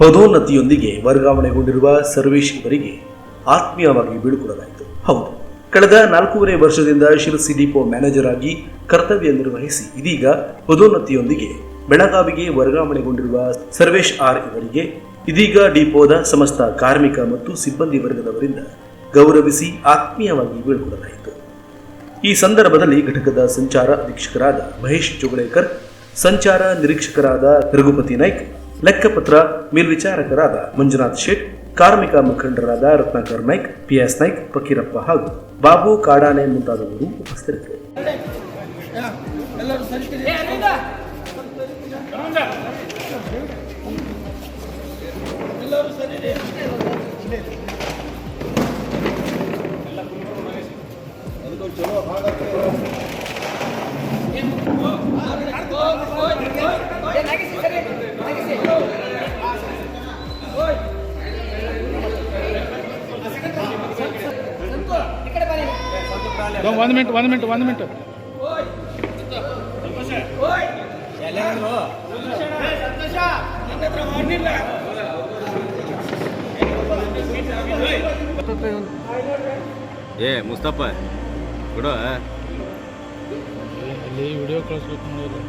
ಪದೋನ್ನತಿಯೊಂದಿಗೆ ವರ್ಗಾವಣೆಗೊಂಡಿರುವ ಸರ್ವೇಶ್ ಇವರಿಗೆ ಆತ್ಮೀಯವಾಗಿ ಬೀಳ್ಕೊಡಲಾಯಿತು. ಹೌದು, ಕಳೆದ ನಾಲ್ಕೂವರೆ ವರ್ಷದಿಂದ ಶಿರಸಿ ಡಿಪೋ ಮ್ಯಾನೇಜರ್ ಆಗಿ ಕರ್ತವ್ಯ ನಿರ್ವಹಿಸಿ ಇದೀಗ ಪದೋನ್ನತಿಯೊಂದಿಗೆ ಬೆಳಗಾವಿಗೆ ವರ್ಗಾವಣೆಗೊಂಡಿರುವ ಸರ್ವೇಶ್ ಆರ್ ಇವರಿಗೆ ಇದೀಗ ಡಿಪೋದ ಸಮಸ್ತ ಕಾರ್ಮಿಕ ಮತ್ತು ಸಿಬ್ಬಂದಿ ವರ್ಗದವರಿಂದ ಗೌರವಿಸಿ ಆತ್ಮೀಯವಾಗಿ ಬೀಳ್ಕೊಡಲಾಯಿತು. ಈ ಸಂದರ್ಭದಲ್ಲಿ ಘಟಕದ ಸಂಚಾರ ಅಧೀಕ್ಷಕರಾದ ಮಹೇಶ್ ಜೋಗಳೇಕರ್ ಸಂಚಾರ ನಿರೀಕ್ಷಕರಾದ ರಘುಪತಿ ನಾಯ್ಕ್ ಲೆಕ್ಕಪತ್ರ ಮೇಲ್ವಿಚಾರಕರಾದ ಮಂಜುನಾಥ್ ಶೇಟ್, ಕಾರ್ಮಿಕ ಮುಖಂಡರಾದ ರತ್ನಾಕರ್ ನಾಯ್ಕ್, ಪಿಎಸ್ ನಾಯ್ಕ್, ಫಕೀರಪ್ಪ ಹಾಗೂ ಬಾಬು ಕಾಡಾನೆ ಮುಂತಾದವರು ಉಪಸ್ಥಿತರಿದ್ದರು. ಒಂದು ಮಿನಿಟ್ ಒಂದು ಮಿನಿಟ್ ಒಂದು ಮಿನಿಟ್. ಏ ಮುಸ್ತಪ್ಪ ಬಿಡು ಅಲ್ಲಿ ವಿಡಿಯೋ ಕಳಿಸ್ಬೇಕು ನೋಡೋದು